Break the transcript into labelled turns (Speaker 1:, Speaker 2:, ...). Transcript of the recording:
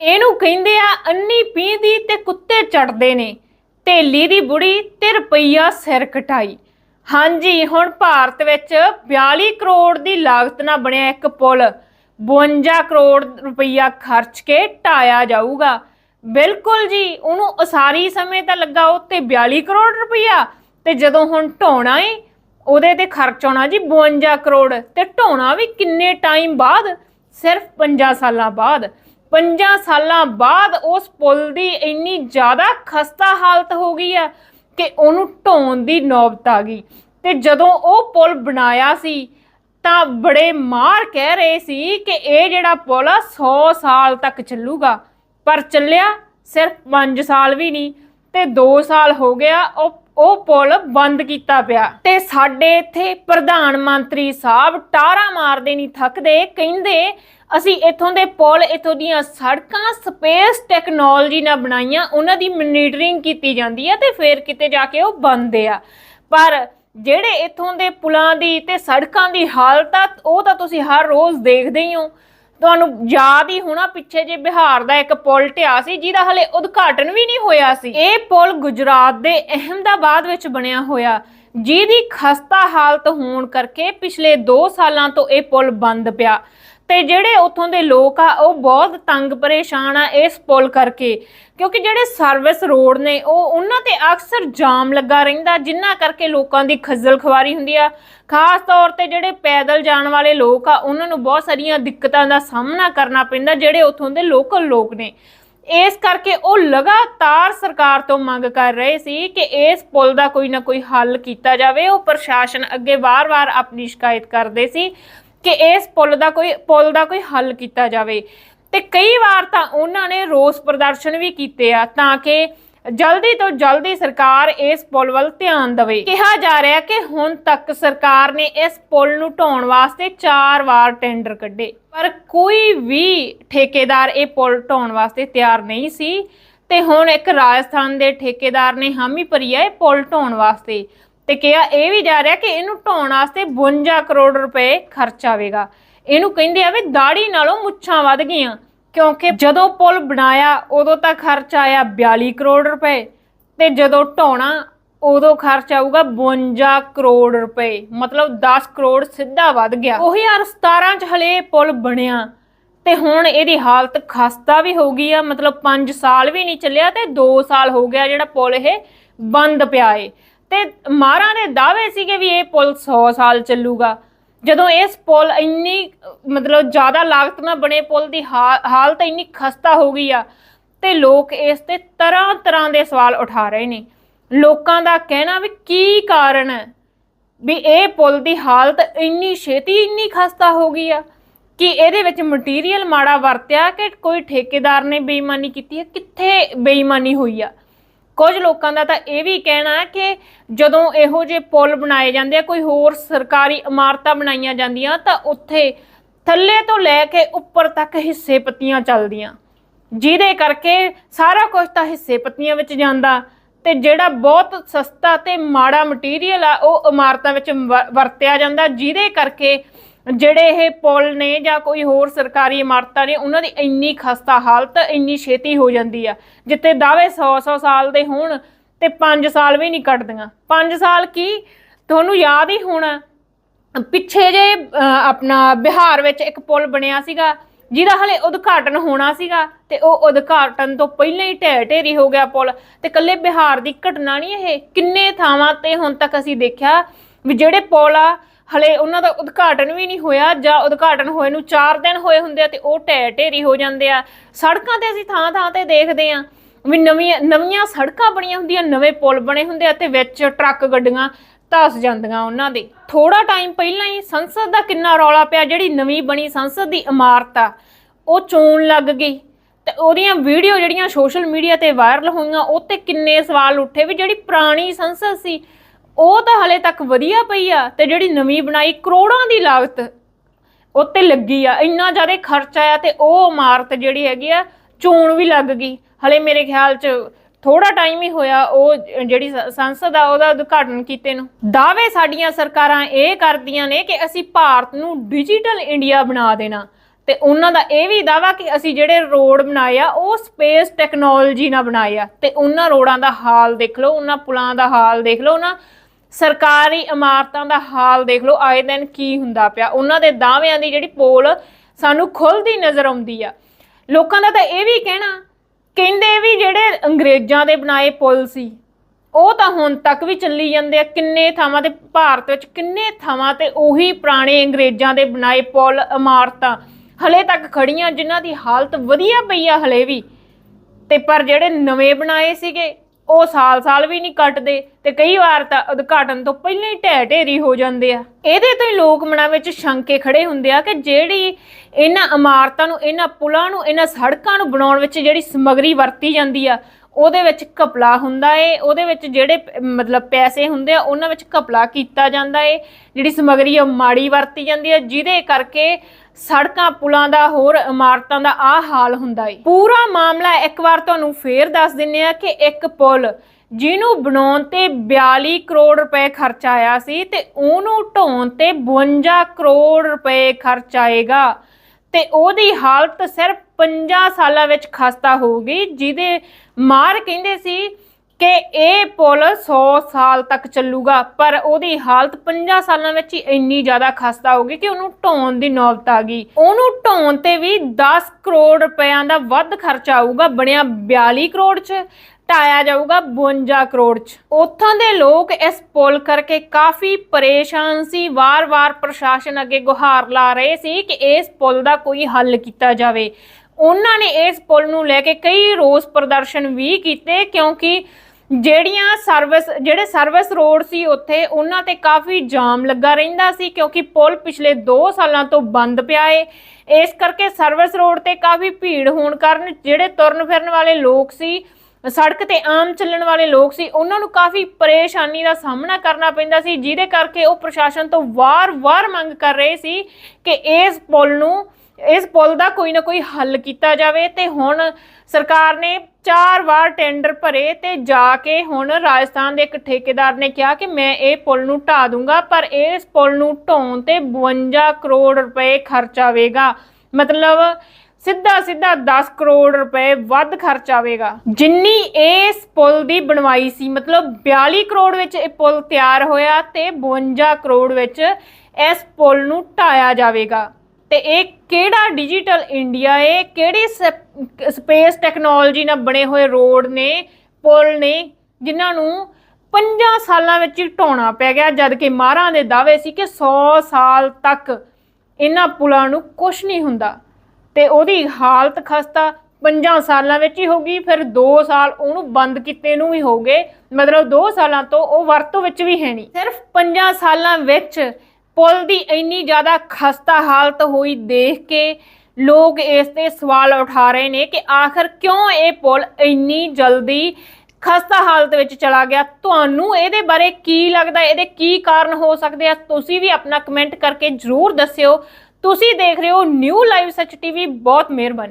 Speaker 1: ਇਹਨੂੰ ਕਹਿੰਦੇ ਆ, ਅੰਨੀ ਪੀਂਦੀ ਤੇ ਕੁੱਤੇ ਚੜਦੇ ਨੇ। ਢੇਲੀ ਦੀ ਬੁੜੀ ਤੇ ਰੁਪਈਆ ਸਿਰ ਕਟਾਈ। ਹਾਂਜੀ, ਹੁਣ ਭਾਰਤ ਵਿੱਚ 42 ਕਰੋੜ ਦੀ ਲਾਗਤ ਨਾਲ ਬਣਿਆ ਇੱਕ ਪੁਲ। 52 ਕਰੋੜ ਰੁਪਈਆ ਖਰਚ ਕੇ ਢਾਇਆ ਜਾਊਗਾ। ਬਿਲਕੁਲ ਜੀ, ਉਹਨੂੰ ਉਸਾਰੀ ਸਮੇਂ ਤਾਂ ਲੱਗਾ ਉੱਤੇ 42 ਕਰੋੜ ਰੁਪਈਆ। ਤੇ ਜਦੋਂ ਹੁਣ ਢੋਣਾ ਏ, ਉਹਦੇ ਤੇ ਖਰਚ ਆਉਣਾ ਜੀ 52 ਕਰੋੜ। ਤੇ ਢੋਣਾ ਵੀ ਕਿੰਨੇ ਟਾਈਮ ਬਾਅਦ? ਸਿਰਫ 5 ਸਾਲਾਂ ਬਾਅਦ। 5 ਸਾਲਾਂ ਬਾਅਦ ਉਸ ਪੁਲ ਦੀ ਇੰਨੀ ਜ਼ਿਆਦਾ ਖਸਤਾ ਹਾਲਤ ਹੋ ਗਈ ਆ ਕਿ ਉਹਨੂੰ ਢੋਣ ਦੀ ਨੌਬਤ ਆ ਗਈ। ਤੇ ਜਦੋਂ ਉਹ ਪੁਲ ਬਣਾਇਆ ਸੀ, ਤਾਂ ਬੜੇ ਮਾਰ ਕਹਿ ਰਹੇ ਸੀ ਕਿ ਇਹ ਜਿਹੜਾ ਪੁਲ ਆ 100 ਸਾਲ ਤੱਕ ਚੱਲੂਗਾ। ਪਰ ਚੱਲਿਆ ਸਿਰਫ 5 ਸਾਲ ਵੀ ਨਹੀਂ, ਤੇ 2 ਸਾਲ ਹੋ ਗਿਆ, ਉਹ ਉਹ ਪੁਲ ਬੰਦ ਕੀਤਾ ਪਿਆ ਤੇ ਸਾਡੇ ਇੱਥੇ ਪ੍ਰਧਾਨ ਮੰਤਰੀ ਸਾਹਿਬ ਟਾਰਾ ਮਾਰਦੇ ਨਹੀਂ ਥੱਕਦੇ, ਕਹਿੰਦੇ ਅਸੀਂ ਇੱਥੋਂ ਦੇ ਪੁਲ, ਇੱਥੋਂ ਦੀਆਂ ਸੜਕਾਂ, ਸਪੇਸ ਟੈਕਨੋਲੋਜੀ ਨਾਲ ਬਣਾਈਆਂ, ਉਹਨਾਂ ਦੀ ਮਨੀਟਰਿੰਗ ਕੀਤੀ ਜਾਂਦੀ ਹੈ ਤੇ ਫਿਰ ਕਿਤੇ ਜਾ ਕੇ ਉਹ ਬਣਦੇ ਆ। ਪਰ ਜਿਹੜੇ ਇੱਥੋਂ ਦੇ ਪੁਲਾਂ ਦੀ ਤੇ ਸੜਕਾਂ ਦੀ ਹਾਲਤ ਆ, ਉਹ ਤਾਂ ਤੁਸੀਂ ਹਰ ਰੋਜ਼ ਦੇਖਦੇ ਹੀ ਹੋ। ਤੁਹਾਨੂੰ ਯਾਦ ਹੀ ਹੋਣਾ ਪਿੱਛੇ ਜੇ ਬਿਹਾਰ ਦਾ ਇੱਕ ਪੁਲ ਢਿਆ ਸੀ, ਜਿਹਦਾ ਹਲੇ ਉਦਘਾਟਨ ਵੀ ਨਹੀਂ ਹੋਇਆ ਸੀ। ਇਹ ਪੁਲ ਗੁਜਰਾਤ ਦੇ ਅਹਿਮਦਾਬਾਦ ਵਿੱਚ ਬਣਿਆ ਹੋਇਆ। ਜਿਹਦੀ ਖਸਤਾ ਹਾਲਤ ਹੋਣ ਕਰਕੇ ਪਿਛਲੇ 2 ਸਾਲਾਂ ਤੋਂ ਇਹ ਪੁਲ ਬੰਦ ਪਿਆ। ਤੇ ਜਿਹੜੇ ਉੱਥੋਂ ਦੇ ਲੋਕ ਆ, ਉਹ ਬਹੁਤ ਤੰਗ ਪਰੇਸ਼ਾਨ ਆ ਇਸ ਪੁਲ ਕਰਕੇ। ਕਿਉਂਕਿ ਜਿਹੜੇ ਸਰਵਿਸ ਰੋਡ ਨੇ, ਉਹ ਉਹਨਾਂ ਤੇ ਅਕਸਰ ਜਾਮ ਲੱਗਾ ਰਹਿੰਦਾ, ਜਿੰਨਾ ਕਰਕੇ ਲੋਕਾਂ ਦੀ ਖੱਜਲ ਖਵਾਰੀ ਹੁੰਦੀ ਆ। ਖਾਸ ਤੌਰ ਤੇ ਜਿਹੜੇ ਪੈਦਲ ਜਾਣ ਵਾਲੇ ਲੋਕ ਆ, ਉਹਨਾਂ ਨੂੰ ਬਹੁਤ ਸਾਰੀਆਂ ਦਿੱਕਤਾਂ ਦਾ ਸਾਹਮਣਾ ਕਰਨਾ ਪੈਂਦਾ, ਜਿਹੜੇ ਉੱਥੋਂ ਦੇ ਲੋਕਲ ਲੋਕ ਨੇ। ਇਸ ਕਰਕੇ ਉਹ ਲਗਾਤਾਰ ਸਰਕਾਰ ਤੋਂ ਮੰਗ ਕਰ ਰਹੇ ਸੀ ਕਿ ਇਸ ਪੁਲ ਦਾ ਕੋਈ ਨਾ ਕੋਈ ਹੱਲ ਕੀਤਾ ਜਾਵੇ। ਉਹ ਪ੍ਰਸ਼ਾਸਨ ਅੱਗੇ ਵਾਰ-ਵਾਰ ਆਪਣੀ ਸ਼ਿਕਾਇਤ ਕਰਦੇ ਸੀ। ਕਿ ਇਸ ਪੁਲ ਦਾ ਕੋਈ, ਪੁਲ ਦਾ ਕੋਈ ਹੱਲ ਕੀਤਾ ਜਾਵੇ। ਤੇ ਕਈ ਵਾਰ ਤਾਂ ਉਹਨਾਂ ਨੇ ਰੋਸ ਪ੍ਰਦਰਸ਼ਨ ਵੀ ਕੀਤੇ ਆ ਤਾਂ ਕਿ ਜਲਦੀ ਤੋਂ ਜਲਦੀ ਸਰਕਾਰ ਇਸ ਪੁਲ ਵੱਲ ਧਿਆਨ ਦੇਵੇ। ਕਿਹਾ ਜਾ ਰਿਹਾ ਕਿ ਹੁਣ ਤੱਕ ਸਰਕਾਰ ਨੇ ਇਸ ਪੁਲ ਨੂੰ ਢਾਉਣ ਵਾਸਤੇ 4 ਵਾਰ ਟੈਂਡਰ ਕੱਢੇ। ਪਰ ਕੋਈ ਵੀ ਠੇਕੇਦਾਰ ਇਹ ਪੁਲ ਢਾਉਣ ਵਾਸਤੇ ਤਿਆਰ ਨਹੀਂ ਸੀ। ਤੇ ਹੁਣ ਇੱਕ ਰਾਜਸਥਾਨ ਦੇ ਠੇਕੇਦਾਰ ਨੇ ਹਾਮੀ ਭਰੀ ਹੈ ਇਹ ਪੁਲ ਢਾਉਣ ਵਾਸਤੇ। ਤੇ ਕਿਹਾ, ਇਹ ਵੀ ਜਾ ਰਿਹਾ ਕਿ ਇਹਨੂੰ ਢਾਉਣ ਵਾਸਤੇ 52 ਕਰੋੜ ਰੁਪਏ ਖਰਚ ਆਵੇਗਾ। ਇਹਨੂੰ ਕਹਿੰਦੇ ਆ ਵੀ ਦਾੜੀ ਨਾਲੋਂ ਮੁੱਛਾਂ ਵੱਧ ਗਈਆਂ, ਕਿਉਂਕਿ ਜਦੋਂ ਪੁਲ ਬਣਾਇਆ, ਉਦੋਂ ਤਾਂ ਖਰਚ ਆਇਆ 42 ਕਰੋੜ ਰੁਪਏ ਤੇ ਜਦੋਂ ਢਾਉਣਾ, ਉਦੋਂ ਖਰਚ ਆਊਗਾ 52 ਕਰੋੜ ਰੁਪਏ, ਮਤਲਬ 10 ਕਰੋੜ ਸਿੱਧਾ ਵੱਧ ਗਿਆ। 2017 ਚ ਹਲੇ ਇਹ ਪੁਲ ਬਣਿਆ ਤੇ ਹੁਣ ਇਹਦੀ ਹਾਲਤ ਖਸਤਾ ਵੀ ਹੋ ਗਈ ਆ, ਮਤਲਬ 5 ਸਾਲ ਵੀ ਨਹੀਂ ਚੱਲਿਆ ਤੇ 2 ਸਾਲ ਹੋ ਗਿਆ ਜਿਹੜਾ ਪੁਲ ਇਹ ਬੰਦ ਪਿਆ ਏ। ਤੇ ਮਾਰਾਂ ਦੇ ਦਾਅਵੇ ਸੀਗੇ ਵੀ ਇਹ ਪੁਲ 100 ਸਾਲ ਚੱਲੂਗਾ। ਜਦੋਂ ਇਸ ਪੁਲ ਇੰਨੀ, ਮਤਲਬ ਜ਼ਿਆਦਾ ਲਾਗਤ ਨਾਲ ਬਣੇ ਪੁਲ ਦੀ ਹਾ- ਹਾਲਤ ਇੰਨੀ ਖਸਤਾ ਹੋ ਗਈ ਆ, ਤੇ ਲੋਕ ਇਸ ਤੇ ਤਰ੍ਹਾਂ ਤਰ੍ਹਾਂ ਦੇ ਸਵਾਲ ਉਠਾ ਰਹੇ ਨੇ। ਲੋਕਾਂ ਦਾ ਕਹਿਣਾ ਵੀ ਕੀ ਕਾਰਨ ਹੈ ਵੀ ਇਹ ਪੁਲ ਦੀ ਹਾਲਤ ਇੰਨੀ ਛੇਤੀ ਇੰਨੀ ਖਸਤਾ ਹੋ ਗਈ ਆ? ਕਿ ਇਹਦੇ ਵਿੱਚ ਮਟੀਰੀਅਲ ਮਾੜਾ ਵਰਤਿਆ ਕਿ ਕੋਈ ਠੇਕੇਦਾਰ ਨੇ ਬੇਈਮਾਨੀ ਕੀਤੀ ਹੈ? ਕਿੱਥੇ ਬੇਈਮਾਨੀ ਹੋਈ ਆ? ਕੁਝ ਲੋਕਾਂ ਦਾ ਤਾਂ ਇਹ ਵੀ ਕਹਿਣਾ ਕਿ ਜਦੋਂ ਇਹੋ ਜਿਹੇ ਪੁਲ ਬਣਾਏ ਜਾਂਦੇ ਆ, ਕੋਈ ਹੋਰ ਸਰਕਾਰੀ ਇਮਾਰਤਾਂ ਬਣਾਈਆਂ ਜਾਂਦੀਆਂ, ਤਾਂ ਉੱਥੇ ਥੱਲੇ ਤੋਂ ਲੈ ਕੇ ਉੱਪਰ ਤੱਕ ਹਿੱਸੇ ਪੱਤੀਆਂ ਚੱਲਦੀਆਂ। ਜਿਹਦੇ ਕਰਕੇ ਸਾਰਾ ਕੁਝ ਤਾਂ ਹਿੱਸੇ ਪੱਤੀਆਂ ਵਿੱਚ ਜਾਂਦਾ ਤੇ ਜਿਹੜਾ ਬਹੁਤ ਸਸਤਾ ਤੇ ਮਾੜਾ ਮਟੀਰੀਅਲ ਆ, ਉਹ ਇਮਾਰਤਾਂ ਵਿੱਚ ਵ- ਵਰਤਿਆ ਜਾਂਦਾ, ਜਿਹਦੇ ਕਰਕੇ ਜਿਹੜੇ ਇਹ ਪੁਲ ਨੇ ਜਾਂ ਕੋਈ ਹੋਰ ਸਰਕਾਰੀ ਇਮਾਰਤਾਂ ਨੇ, ਉਹਨਾਂ ਦੀ ਇੰਨੀ ਖਸਤਾ ਹਾਲਤ, ਇੰਨੀ ਛੇਤੀ ਹੋ ਜਾਂਦੀ ਆ ਜਿੱਤੇ ਦਾਅਵੇ 100-100 ਸਾਲ ਦੇ ਹੋਣ ਤੇ 5 ਸਾਲ ਵੀ ਨਹੀਂ ਕੱਟਦੀਆਂ 5 ਸਾਲ ਕੀ? ਤੁਹਾਨੂੰ ਯਾਦ ਹੀ ਹੋਣਾ, ਪਿੱਛੇ ਜੇ ਆਪਣਾ ਬਿਹਾਰ ਵਿੱਚ ਇੱਕ ਪੁਲ ਬਣਿਆ ਸੀਗਾ, ਜਿਹਦਾ ਹਲੇ ਉਦਘਾਟਨ ਹੋਣਾ ਸੀਗਾ, ਤੇ ਉਹ ਉਦਘਾਟਨ ਤੋਂ ਪਹਿਲਾਂ ਹੀ ਢਹਿ ਢੇਰੀ ਹੋ ਗਿਆ ਪੁਲ, ਤੇ ਕੱਲੇ ਬਿਹਾਰ ਦੀ ਘਟਨਾ ਨਹੀਂ ਇਹ? ਕਿੰਨੇ ਥਾਵਾਂ ਤੇ ਹੁਣ ਤੱਕ ਅਸੀਂ ਦੇਖਿਆ ਵੀ ਜਿਹੜੇ ਪੁਲ ਆ ਹਲੇ ਉਹਨਾਂ ਦਾ ਉਦਘਾਟਨ ਵੀ ਨਹੀਂ ਹੋਇਆ, ਜਾਂ ਉਦਘਾਟਨ ਹੋਏ ਨੂੰ 4 ਦਿਨ ਹੋਏ ਹੁੰਦੇ ਆ ਤੇ ਉਹ ਢਹਿ ਢੇਰੀ ਹੋ ਜਾਂਦੇ ਆ। ਸੜਕਾਂ ਤੇ ਅਸੀਂ ਥਾਂ ਥਾਂ ਤੇ ਦੇਖਦੇ ਆ ਵੀ ਨਵੀਆਂ ਨਵੀਆਂ ਸੜਕਾਂ ਬਣੀਆਂ ਹੁੰਦੀਆਂ, ਨਵੇਂ ਪੁਲ ਬਣੇ ਹੁੰਦੇ ਆ ਤੇ ਵਿੱਚ ਟਰੱਕ ਗੱਡੀਆਂ ਧਸ ਜਾਂਦੀਆਂ ਉਹਨਾਂ ਦੇ। ਥੋੜਾ ਟਾਈਮ ਪਹਿਲਾਂ ਹੀ ਸੰਸਦ ਦਾ ਕਿੰਨਾ ਰੌਲਾ ਪਿਆ, ਜਿਹੜੀ ਨਵੀਂ ਬਣੀ ਸੰਸਦ ਦੀ ਇਮਾਰਤ ਆ, ਉਹ ਚੋਣ ਲੱਗ ਗਈ। ਤੇ ਉਹਦੀਆਂ ਵੀਡੀਓ ਜਿਹੜੀਆਂ ਸੋਸ਼ਲ ਮੀਡੀਆ ਤੇ ਵਾਇਰਲ ਹੋਈਆਂ, ਉਹ ਤੇ ਕਿੰਨੇ ਸਵਾਲ ਉੱਠੇ ਵੀ ਜਿਹੜੀ ਪੁਰਾਣੀ ਸੰਸਦ ਸੀ ਉਹ ਤਾਂ ਹਲੇ ਤੱਕ ਵਧੀਆ ਪਈ ਆ ਤੇ ਜਿਹੜੀ ਨਵੀਂ ਬਣਾਈ ਕਰੋੜਾਂ ਦੀ ਲਾਗਤ ਉੱਤੇ ਲੱਗੀ ਆ। ਇੰਨਾ ਜ਼ਿਆਦਾ ਖਰਚ ਆਇਆ ਤੇ ਉਹ ਇਮਾਰਤ ਜਿਹੜੀ ਹੈਗੀ ਆ, ਚੋਣ ਵੀ ਲੱਗ ਗਈ। ਹਲੇ ਮੇਰੇ ਖਿਆਲ 'ਚ ਥੋੜਾ ਟਾਈਮ ਹੀ ਹੋਇਆ ਉਹ ਜਿਹੜੀ ਸੰਸਦ ਆ ਉਹਦਾ ਉਦਘਾਟਨ ਕੀਤੇ ਨੂੰ। ਦਾਅਵੇ ਸਾਡੀਆਂ ਸਰਕਾਰਾਂ ਇਹ ਕਰਦੀਆਂ ਨੇ ਕਿ ਅਸੀਂ ਭਾਰਤ ਨੂੰ ਡਿਜੀਟਲ ਇੰਡੀਆ ਬਣਾ ਦੇਣਾ। ਤੇ ਉਹਨਾਂ ਦਾ ਇਹ ਵੀ ਦਾਵਾ ਕਿ ਅਸੀਂ ਜਿਹੜੇ ਰੋਡ ਬਣਾਏ ਆ, ਉਹ ਸਪੇਸ ਟੈਕਨੋਲੋਜੀ ਨਾਲ ਬਣਾਏ ਆ। ਤੇ ਉਹਨਾਂ ਰੋਡਾਂ ਦਾ ਹਾਲ ਦੇਖ ਲਓ, ਉਹਨਾਂ ਪੁਲਾਂ ਦਾ ਹਾਲ ਦੇਖ ਲਓ ਉਹਨਾਂ ਸਰਕਾਰੀ ਇਮਾਰਤਾਂ ਦਾ ਹਾਲ ਦੇਖ ਲਓ, ਆਏ ਦਿਨ ਕੀ ਹੁੰਦਾ ਪਿਆ। ਉਹਨਾਂ ਦੇ ਦਾਅਵਿਆਂ ਦੀ ਜਿਹੜੀ ਪੋਲ ਸਾਨੂੰ ਖੁੱਲਦੀ ਨਜ਼ਰ ਆਉਂਦੀ ਆ। ਲੋਕਾਂ ਦਾ ਤਾਂ ਇਹ ਵੀ ਕਹਿਣਾ, ਕਹਿੰਦੇ ਵੀ ਜਿਹੜੇ ਅੰਗਰੇਜ਼ਾਂ ਦੇ ਬਣਾਏ ਪੁਲ ਸੀ, ਉਹ ਤਾਂ ਹੁਣ ਤੱਕ ਵੀ ਚੱਲੀ ਜਾਂਦੇ ਆ। ਕਿੰਨੇ ਥਾਵਾਂ ਤੇ, ਭਾਰਤ ਵਿੱਚ ਕਿੰਨੇ ਥਾਵਾਂ ਤੇ ਉਹੀ ਪੁਰਾਣੇ ਅੰਗਰੇਜ਼ਾਂ ਦੇ ਬਣਾਏ ਪੁਲ, ਇਮਾਰਤਾਂ ਹਲੇ ਤੱਕ ਖੜੀਆਂ ਜਿਨ੍ਹਾਂ ਦੀ ਹਾਲਤ ਵਧੀਆ ਪਈ ਆ ਹਲੇ ਵੀ। ਤੇ ਪਰ ਜਿਹੜੇ ਨਵੇਂ ਬਣਾਏ ਸੀਗੇ ਉਹ ਸਾਲ-ਸਾਲ ਵੀ ਨਹੀਂ ਕੱਟਦੇ ਤੇ ਕਈ ਵਾਰ ਤਾਂ ਉਦਘਾਟਨ ਤੋਂ ਪਹਿਲਾਂ ਹੀ ਢਹਿ ਢੇਰੀ ਹੋ ਜਾਂਦੇ ਆ। ਇਹਦੇ ਤੋਂ ਹੀ ਲੋਕ ਮਨਾਂ ਵਿੱਚ ਸ਼ੰਕੇ ਖੜੇ ਹੁੰਦੇ ਆ ਕਿ ਜਿਹੜੀ ਇਹਨਾਂ ਇਮਾਰਤਾਂ ਨੂੰ, ਇਹਨਾਂ ਪੁਲਾਂ ਨੂੰ, ਇਹਨਾਂ ਸੜਕਾਂ ਨੂੰ ਬਣਾਉਣ ਵਿੱਚ ਜਿਹੜੀ ਸਮਗਰੀ ਵਰਤੀ ਜਾਂਦੀ ਆ, ਉਹਦੇ ਵਿੱਚ ਘਪਲਾ ਹੁੰਦਾ ਏ, ਉਹਦੇ ਵਿੱਚ ਜਿਹੜੇ ਮਤਲਬ ਪੈਸੇ ਹੁੰਦੇ ਆ, ਉਹਨਾਂ ਵਿੱਚ ਘਪਲਾ ਕੀਤਾ ਜਾਂਦਾ ਏ। ਜਿਹੜੀ ਸਮਗਰੀ ਆ ਉਹ ਮਾੜੀ ਵਰਤੀ ਜਾਂਦੀ ਆ, ਜਿਹਦੇ ਕਰਕੇ ਸੜਕਾਂ, ਪੁਲਾਂ ਦਾ, ਹੋਰ ਇਮਾਰਤਾਂ ਦਾ ਆ ਹਾਲ ਹੁੰਦਾ ਏ। ਪੂਰਾ ਮਾਮਲਾ ਇੱਕ ਵਾਰ ਤੁਹਾਨੂੰ ਫੇਰ ਦੱਸ ਦਿੰਨੇ ਆ ਕਿ ਇੱਕ ਪੁਲ ਜਿਹਨੂੰ ਬਣਾਉਣ ਤੇ 42 ਕਰੋੜ ਰੁਪਏ ਖਰਚ ਆਇਆ ਸੀ ਤੇ ਉਹਨੂੰ ਢਾਉਣ ਤੇ 52 ਕਰੋੜ ਰੁਪਏ ਖਰਚ ਆਏਗਾ। ਤੇ ਉਹਦੀ ਹਾਲਤ ਸਿਰਫ 50 ਸਾਲਾਂ ਵਿੱਚ ਖਸਤਾ ਹੋ ਗਈ, ਜਿਹਦੇ ਮਾਰ ਕਹਿੰਦੇ ਸੀ ਕਿ ਇਹ ਪੁਲ 100 ਸਾਲ ਤੱਕ ਚੱਲੂਗਾ, ਪਰ ਉਹਦੀ ਹਾਲਤ 50 ਸਾਲਾਂ ਵਿੱਚ ਹੀ ਇੰਨੀ ਜ਼ਿਆਦਾ ਖਸਤਾ ਹੋਊਗੀ ਕਿ ਉਹਨੂੰ ਢਾਉਣ ਦੀ ਨੌਬਤ ਆ ਗਈ। ਉਹਨੂੰ ਢੋਣ ਤੇ ਵੀ 10 ਕਰੋੜ ਰੁਪਇਆਂ ਦਾ ਵੱਧ ਖਰਚਾ ਆਊਗਾ, ਬਣਿਆ 42 ਕਰੋੜ 'ਚ, ਢਾਇਆ ਜਾਊਗਾ 52 ਕਰੋੜ 'ਚ। ਉੱਥੋਂ ਦੇ ਲੋਕ ਇਸ ਪੁਲ ਕਰਕੇ ਕਾਫੀ ਪਰੇਸ਼ਾਨ ਸੀ। ਵਾਰ-ਵਾਰ ਪ੍ਰਸ਼ਾਸਨ ਅੱਗੇ ਗੁਹਾਰ ਲਾ ਰਹੇ ਸੀ ਕਿ ਇਸ ਪੁਲ ਦਾ ਕੋਈ ਹੱਲ ਕੀਤਾ ਜਾਵੇ। ਉਹਨਾਂ ਨੇ ਇਸ ਪੁਲ ਨੂੰ ਲੈ ਕੇ ਕਈ ਰੋਸ ਪ੍ਰਦਰਸ਼ਨ ਵੀ ਕੀਤੇ, ਕਿਉਂਕਿ ਜਿਹੜੀਆਂ ਸਰਵਿਸ, ਜਿਹੜੇ ਸਰਵਿਸ ਰੋਡ ਸੀ ਉੱਥੇ, ਉਹਨਾਂ ਤੇ ਕਾਫੀ ਜਾਮ ਲੱਗਾ ਰਹਿੰਦਾ ਸੀ ਕਿਉਂਕਿ ਪੁਲ ਪਿਛਲੇ 2 ਸਾਲਾਂ ਤੋਂ ਬੰਦ ਪਿਆ ਏ। ਇਸ ਕਰਕੇ ਸਰਵਿਸ ਰੋਡ ਤੇ ਕਾਫੀ ਭੀੜ ਹੋਣ ਕਾਰਨ ਜਿਹੜੇ ਤੁਰਨ ਫਿਰਨ ਵਾਲੇ ਲੋਕ ਸੀ, ਸੜਕ ਤੇ ਆਮ ਚੱਲਣ ਵਾਲੇ ਲੋਕ ਸੀ, ਉਹਨਾਂ ਨੂੰ ਕਾਫੀ ਪਰੇਸ਼ਾਨੀ ਦਾ ਸਾਹਮਣਾ ਕਰਨਾ ਪੈਂਦਾ ਸੀ, ਜਿਹਦੇ ਕਰਕੇ ਉਹ ਪ੍ਰਸ਼ਾਸਨ ਤੋਂ ਵਾਰ-ਵਾਰ ਮੰਗ ਕਰ ਰਹੇ ਸੀ ਕਿ ਇਸ ਪੁਲ ਨੂੰ ਇਸ ਪੁਲ ਦਾ ਕੋਈ ਨਾ ਕੋਈ ਹੱਲ ਕੀਤਾ ਜਾਵੇ ਤੇ ਹੁਣ ਸਰਕਾਰ ਨੇ ਚਾਰ ਵਾਰ ਟੈਂਡਰ ਭਰੇ ਤੇ ਜਾ ਕੇ ਹੁਣ ਰਾਜਸਥਾਨ ਦੇ ਇੱਕ ਠੇਕੇਦਾਰ ਨੇ ਕਿਹਾ ਕਿ ਮੈਂ ਇਹ ਪੁਲ ਨੂੰ ਢਾ ਦੂੰਗਾ, ਪਰ ਇਸ ਪੁਲ ਨੂੰ ਢਾਉਣ ਤੇ 52 ਕਰੋੜ ਰੁਪਏ ਖਰਚ ਆਵੇਗਾ। ਮਤਲਬ ਸਿੱਧਾ ਸਿੱਧਾ 10 ਕਰੋੜ ਰੁਪਏ ਵੱਧ ਖਰਚ ਆਵੇਗਾ। ਜਿੰਨੀ ਇਸ ਪੁਲ ਦੀ ਬਣਵਾਈ ਸੀ, ਮਤਲਬ 42 ਕਰੋੜ ਵਿੱਚ ਇਹ ਪੁਲ ਤਿਆਰ ਹੋਇਆ ਤੇ 52 ਕਰੋੜ ਵਿੱਚ ਇਸ ਪੁਲ ਨੂੰ ਢਾਇਆ ਜਾਵੇਗਾ। ਤੇ ਇਹ ਕਿਹੜਾ ਡਿਜੀਟਲ ਇੰਡੀਆ ਏ? ਕਿਹੜੀ ਸਪੇਸ ਟੈਕਨੋਲੋਜੀ ਨਾਲ ਬਣੇ ਹੋਏ ਰੋਡ ਨੇ, ਪੁਲ ਨੇ, ਜਿਨ੍ਹਾਂ ਨੂੰ 50 ਸਾਲਾਂ ਵਿੱਚ ਹੀ ਢਾਉਣਾ ਪੈ ਗਿਆ, ਜਦ ਕਿ ਮਾਰਾਂ ਦੇ ਦਾਅਵੇ ਸੀ ਕਿ 100 ਸਾਲ ਤੱਕ ਇਹਨਾਂ ਪੁਲਾਂ ਨੂੰ ਕੁਝ ਨਹੀਂ ਹੁੰਦਾ। ਤੇ ਉਹਦੀ ਹਾਲਤ ਖਸਤਾ 5 ਸਾਲਾਂ ਵਿੱਚ ਹੀ ਹੋਗੀ ਫਿਰ 2 ਸਾਲ ਉਹਨੂੰ ਬੰਦ ਕੀਤੇ ਨੂੰ ਵੀ ਹੋਗੇ ਮਤਲਬ 2 ਸਾਲਾਂ ਤੋਂ ਉਹ ਵਰਤੋਂ ਵਿੱਚ ਵੀ ਹੈ ਨਹੀਂ। ਸਿਰਫ 5 ਸਾਲਾਂ ਵਿੱਚ ਪੁਲ ਦੀ ਇੰਨੀ ਜ਼ਿਆਦਾ ਖਸਤਾ ਹਾਲਤ ਹੋਈ ਦੇਖ ਕੇ ਲੋਕ ਇਸ ਤੇ ਸਵਾਲ ਉਠਾ ਰਹੇ ਨੇ ਕਿ ਆਖਰ ਕਿਉਂ ਇਹ ਪੁਲ ਇੰਨੀ ਜਲਦੀ ਖਸਤਾ ਹਾਲਤ ਵਿੱਚ ਚਲਾ ਗਿਆ? ਤੁਹਾਨੂੰ ਇਹਦੇ ਬਾਰੇ ਕੀ ਲੱਗਦਾ? ਇਹਦੇ ਕੀ ਕਾਰਨ ਹੋ ਸਕਦੇ ਆ? ਤੁਸੀਂ ਵੀ ਆਪਣਾ ਕਮੈਂਟ ਕਰਕੇ ਜਰੂਰ ਦੱਸਿਓ। ਤੁਸੀਂ ਦੇਖ ਰਹੇ ਹੋ ਨਿਊ ਲਾਈਵ ਸੱਚ ਟੀਵੀ ਬਹੁਤ ਮਿਹਰਬਾਨੀ।